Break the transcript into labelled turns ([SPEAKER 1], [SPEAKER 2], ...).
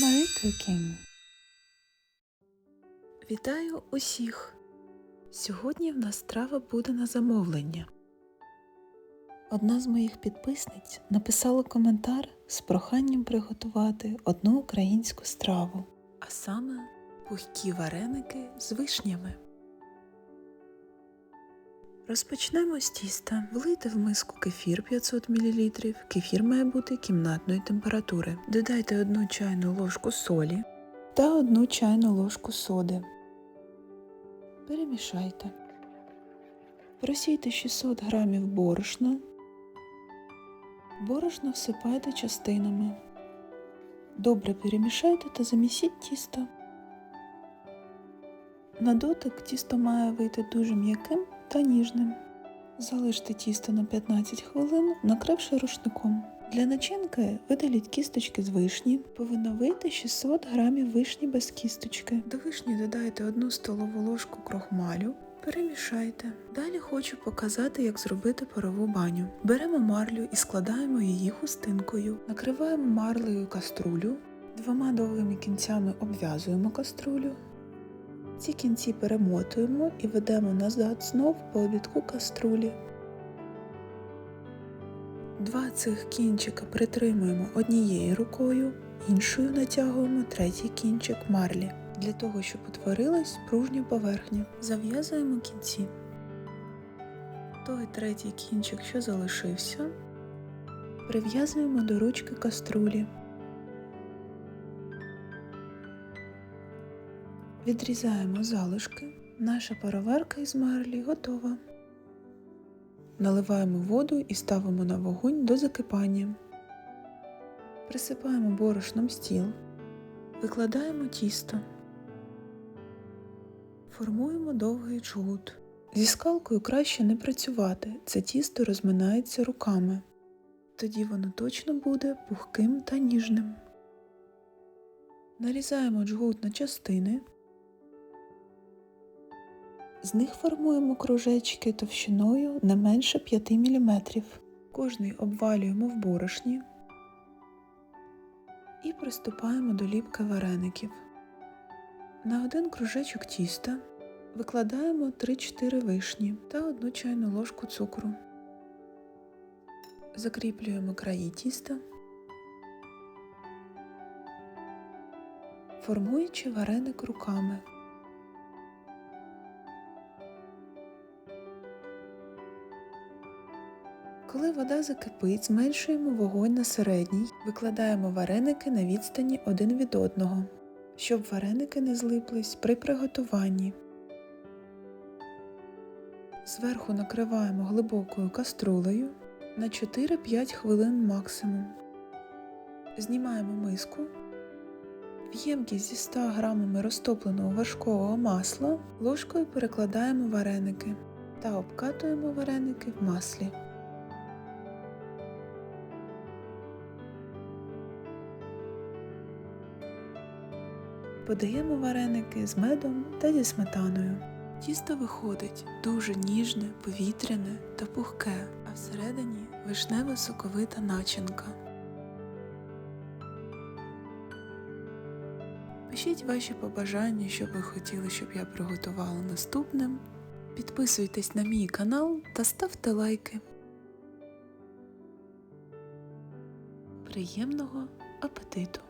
[SPEAKER 1] Marie Вітаю усіх! Сьогодні в нас страва буде на замовлення. Одна з моїх підписниць написала коментар з проханням приготувати одну українську страву, а саме пухкі вареники з вишнями. Розпочнемо з тіста. Влийте в миску кефір 500 мл. Кефір має бути кімнатної температури. Додайте 1 чайну ложку солі та 1 чайну ложку соди. Перемішайте. Просійте 600 г борошна. Борошно всипайте частинами. Добре перемішайте та замісіть тісто. На дотик тісто має вийти дуже м'яким та ніжним. Залиште тісто на 15 хвилин, накривши рушником. Для начинки видаліть кісточки з вишні. Повинно вийти 600 г вишні без кісточки. До вишні додайте 1 столову ложку крохмалю. Перемішайте. Далі хочу показати, як зробити парову баню. Беремо марлю і складаємо її хустинкою. Накриваємо марлею каструлю. Двома довгими кінцями обв'язуємо каструлю. Ці кінці перемотуємо і ведемо назад знов по обідку каструлі. Два цих кінчика притримуємо однією рукою, іншою натягуємо третій кінчик марлі. Для того, щоб утворилась пружня поверхня. Зав'язуємо кінці. Той третій кінчик, що залишився, прив'язуємо до ручки каструлі. Відрізаємо залишки. Наша пароварка із марлі готова. Наливаємо воду і ставимо на вогонь до закипання. Присипаємо борошном стіл. Викладаємо тісто. Формуємо довгий джгут. Зі скалкою краще не працювати, це тісто розминається руками. Тоді воно точно буде пухким та ніжним. Нарізаємо джгут на частини. З них формуємо кружечки товщиною не менше 5 мм. Кожний обвалюємо в борошні і приступаємо до ліпки вареників. На один кружечок тіста викладаємо 3-4 вишні та 1 чайну ложку цукру. Закріплюємо краї тіста, формуючи вареник руками. Коли вода закипить, зменшуємо вогонь на середній, викладаємо вареники на відстані один від одного, щоб вареники не злиплись при приготуванні. Зверху накриваємо глибокою каструлею на 4-5 хвилин максимум. Знімаємо миску. В ємкість зі 100 грамами розтопленого важкого масла ложкою перекладаємо вареники та обкатуємо вареники в маслі. Подаємо вареники з медом та зі сметаною. Тісто виходить дуже ніжне, повітряне та пухке, а всередині вишнева соковита начинка. Пишіть ваші побажання, що ви хотіли, щоб я приготувала наступним. Підписуйтесь на мій канал та ставте лайки. Приємного апетиту!